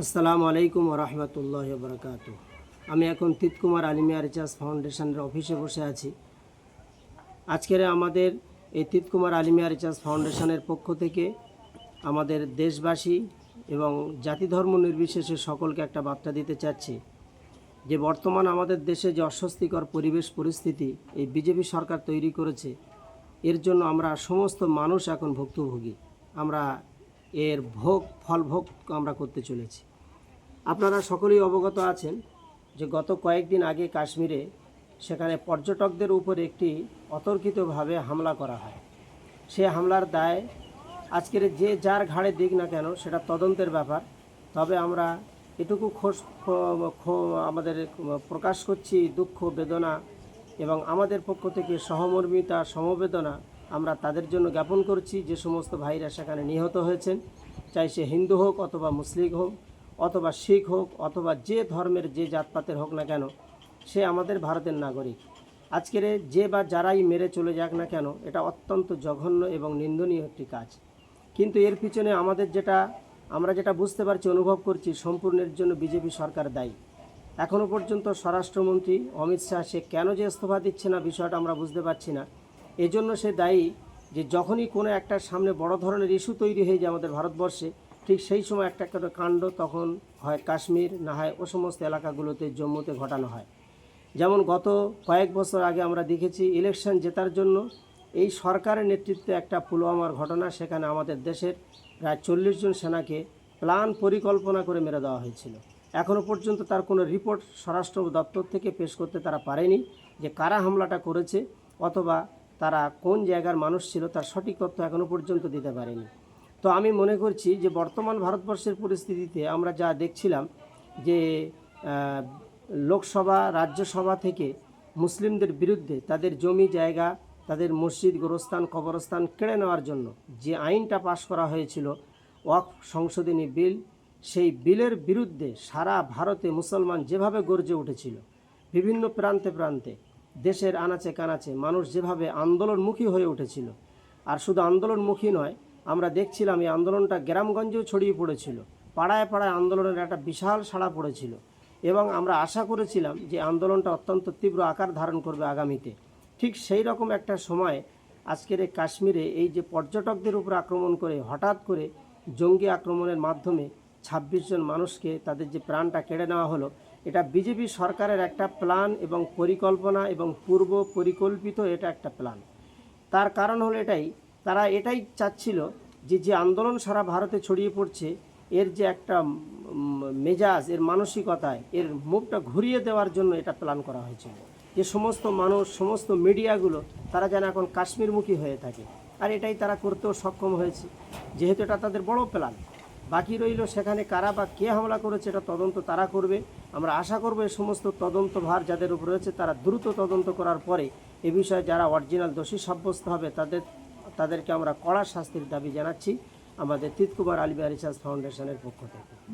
আসসালামু আলাইকুম রহমতুল্লাহ বরকাত আমি এখন তিতকুমার আলিমিয়া রিচার্জ ফাউন্ডেশনের অফিসে বসে আছি। আজকের আমাদের এই তিতকুমার আলিমিয়া রিচার্জ ফাউন্ডেশনের পক্ষ থেকে আমাদের দেশবাসী এবং জাতি ধর্ম নির্বিশেষে সকলকে একটা বার্তা দিতে চাচ্ছি যে বর্তমান আমাদের দেশে যে অস্বস্তিকর পরিবেশ পরিস্থিতি এই বিজেপি সরকার তৈরি করেছে, এর জন্য আমরা সমস্ত মানুষ এখন ভুক্তভোগী। আমরা এর ভোগ, ফল ভোগ আমরা করতে চলেছি। আপনারা সকলেই অবগত আছেন যে গত কয়েকদিন আগে কাশ্মীরে সেখানে পর্যটকদের উপর একটি অতর্কিতভাবে হামলা করা হয়। সে হামলার দায় আজকের যে যার ঘাড়ে দিক না কেন সেটা তদন্তের ব্যাপার। তবে আমরা এটুকু খোঁজ আমাদের প্রকাশ করছি দুঃখ, বেদনা এবং আমাদের পক্ষ থেকে সহমর্মিতা, সমবেদনা আমরা তাদের জন্য জ্ঞাপন করছি যে সমস্ত ভাইরা সেখানে নিহত হয়েছেন। চাই সে হিন্দু হোক অথবা মুসলিম হোক, অথবা শিখ হোক, অথবা যে ধর্মের যে জাতপাতের হোক না কেন, সে আমাদের ভারতের নাগরিক। আজকের যে বা যারাই মেরে চলে যাক না কেন, এটা অত্যন্ত জঘন্য এবং নিন্দনীয় একটি কাজ। কিন্তু এর পিছনে আমাদের যেটা, আমরা যেটা বুঝতে পারছি, অনুভব করছি, সম্পূর্ণের জন্য বিজেপি সরকার দায়ী। এখনও পর্যন্ত স্বরাষ্ট্রমন্ত্রী অমিত শাহ সে কেন যে ইস্তফা দিচ্ছে না, বিষয়টা আমরা বুঝতে পারছি না। এজন্য সে দায়ী যে যখনই কোনো একটা সামনে বড় ধরনের ইস্যু তৈরি হয়ে যায় আমাদের ভারতবর্ষে, ঠিক সেই সময় একটা একটা কাণ্ড তখন হয় কাশ্মীর, না হয় ও সমস্ত এলাকাগুলোতে জম্মুতে ঘটানো হয়। যেমন গত কয়েক বছর আগে আমরা দেখেছি ইলেকশন জেতার জন্য এই সরকারের নেতৃত্বে একটা পুলওয়ামার ঘটনা, সেখানে আমাদের দেশের প্রায় চল্লিশ জন সেনাকে প্ল্যান পরিকল্পনা করে মেরে দেওয়া হয়েছিল। এখনও পর্যন্ত তার কোনো রিপোর্ট স্বরাষ্ট্র দপ্তর থেকে পেশ করতে তারা পারেনি যে কারা হামলাটা করেছে অথবা তারা কোন জায়গার মানুষ ছিল তার সঠিক তথ্য এখনও পর্যন্ত দিতে পারেনি। তো আমি মনে করছি যে বর্তমান ভারতবর্ষের পরিস্থিতিতে আমরা যা দেখছিলাম যে লোকসভা, রাজ্যসভা থেকে মুসলিমদের বিরুদ্ধে তাদের জমি জায়গা, তাদের মসজিদ, গোরস্থান, কবরস্থান কেড়ে নেওয়ার জন্য যে আইনটা পাশ করা হয়েছিল, ওয়াক সংশোধনী বিল, সেই বিলের বিরুদ্ধে সারা ভারতে মুসলমান যেভাবে গর্জে উঠেছিল, বিভিন্ন প্রান্তে প্রান্তে দেশের আনাচে কানাচে মানুষ যেভাবে আন্দোলনমুখী হয়ে উঠেছিল, আর শুধু আন্দোলনমুখী নয়, আমরা দেখছিলাম এই আন্দোলনটা গ্রামগঞ্জেও ছড়িয়ে পড়েছিল, পাড়ায় পাড়ায় আন্দোলনের একটা বিশাল সাড়া পড়েছিল এবং আমরা আশা করেছিলাম যে আন্দোলনটা অত্যন্ত তীব্র আকার ধারণ করবে আগামীতে। ঠিক সেই রকম একটা সময় আজকের এই কাশ্মীরে এই যে পর্যটকদের উপর আক্রমণ করে, হঠাৎ করে জঙ্গি আক্রমণের মাধ্যমে ছাব্বিশ জন মানুষকে তাদের যে প্রাণটা কেড়ে নেওয়া হলো এটা বিজেপি সরকারের একটা প্ল্যান এবং পরিকল্পনা এবং পূর্ব পরিকল্পিত এটা একটা প্ল্যান তার কারণ হলো এটাই, তারা এটাই চাচ্ছিল যে যে আন্দোলন সারা ভারতে ছড়িয়ে পড়ছে, এর যে একটা মেজাজ, এর মানসিকতায়, এর মুখটা ঘুরিয়ে দেওয়ার জন্য এটা প্ল্যান করা হয়েছিল। যে সমস্ত মানুষ, সমস্ত মিডিয়াগুলো, তারা যেন এখন কাশ্মীরমুখী হয়ে থাকে। আর এটাই তারা করতেও সক্ষম হয়েছে। যেহেতু এটা তাদের বড় প্ল্যান বাকি রইল সেখানে কারা বা কে হামলা করেছে এটা তদন্ত তারা করবে। আমরা আশা করব এই সমস্ত তদন্ত ভার যাদের উপর রয়েছে তারা দ্রুত তদন্ত করার পরে এ বিষয়ে যারা অরিজিনাল দোষী সাব্যস্ত হবে তাদের তাদেরকে আমরা কড়া শাস্তির দাবি জানাচ্ছি। আমাদের তিতকুমার আলিবিয়া রিসার্চ ফাউন্ডেশনের পক্ষ থেকে।